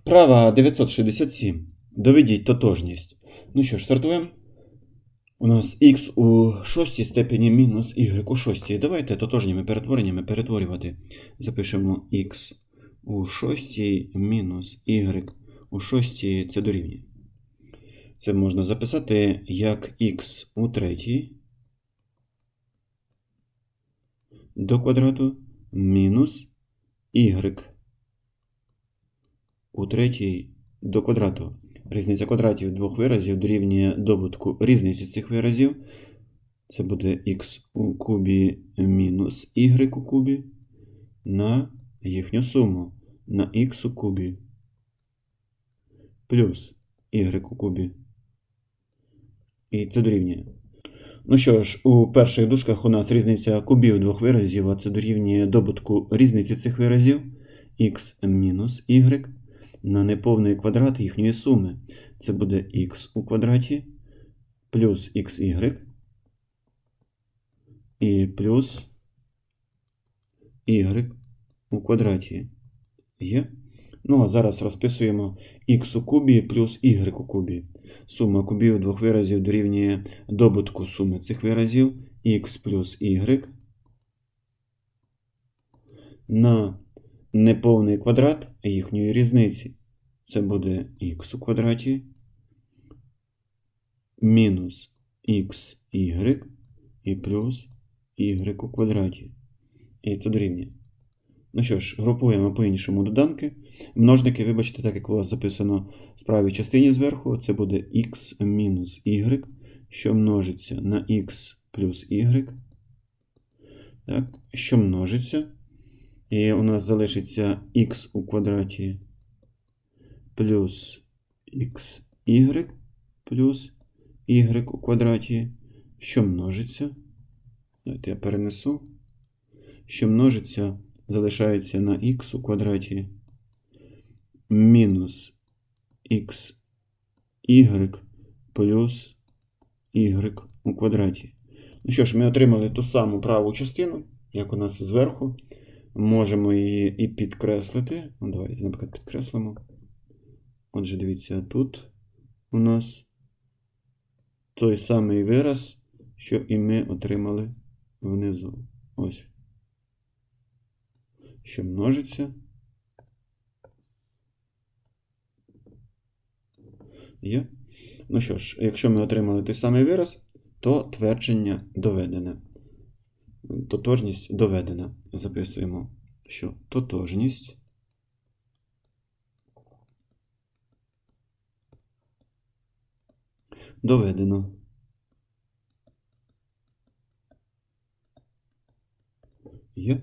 Вправа 967. Доведіть тотожність. Ну що ж, стартуємо. У нас х у шостій степені мінус y у шостій. Давайте тотожніми перетвореннями перетворювати. Запишемо х у шостій мінус y у шостій це дорівнює. Це можна записати як х у третій до квадрату мінус y у третій до квадрату. Різниця квадратів двох виразів дорівнює добутку різниці цих виразів. Це буде х у кубі мінус y у кубі на їхню суму на х у кубі плюс y у кубі. І це дорівнює. Ну що ж, у перших дужках у нас різниця кубів двох виразів, а це дорівнює добутку різниці цих виразів х мінус y на неповний квадрат їхньої суми. Це буде х у квадраті плюс xy і плюс y у квадраті. Є? Ну, а зараз розписуємо х у кубі плюс y у кубі. Сума кубів двох виразів дорівнює добутку суми цих виразів х плюс y на неповний квадрат їхньої різниці. Це буде х у квадраті мінус xy і плюс y у квадраті. І це дорівнює. Ну що ж, групуємо по-іншому доданки. Множники, вибачте, так як у вас записано в правій частині зверху, це буде x мінус y, що множиться на x плюс y. Так, що множиться. І у нас залишиться х у квадраті плюс xy плюс y у квадраті, що множиться. Давайте я перенесу. Що множиться, залишається на х у квадраті мінус xy плюс y у квадраті. Ну що ж, ми отримали ту саму праву частину, як у нас зверху. Можемо її і підкреслити. Ну, давайте, наприклад, підкреслимо. Отже, дивіться, тут у нас той самий вираз, що і ми отримали внизу. Ось. Що множиться. Є. Ну що ж, якщо ми отримали той самий вираз, то твердження доведене. Тотожність доведена. Записуємо, що тотожність доведено. Є.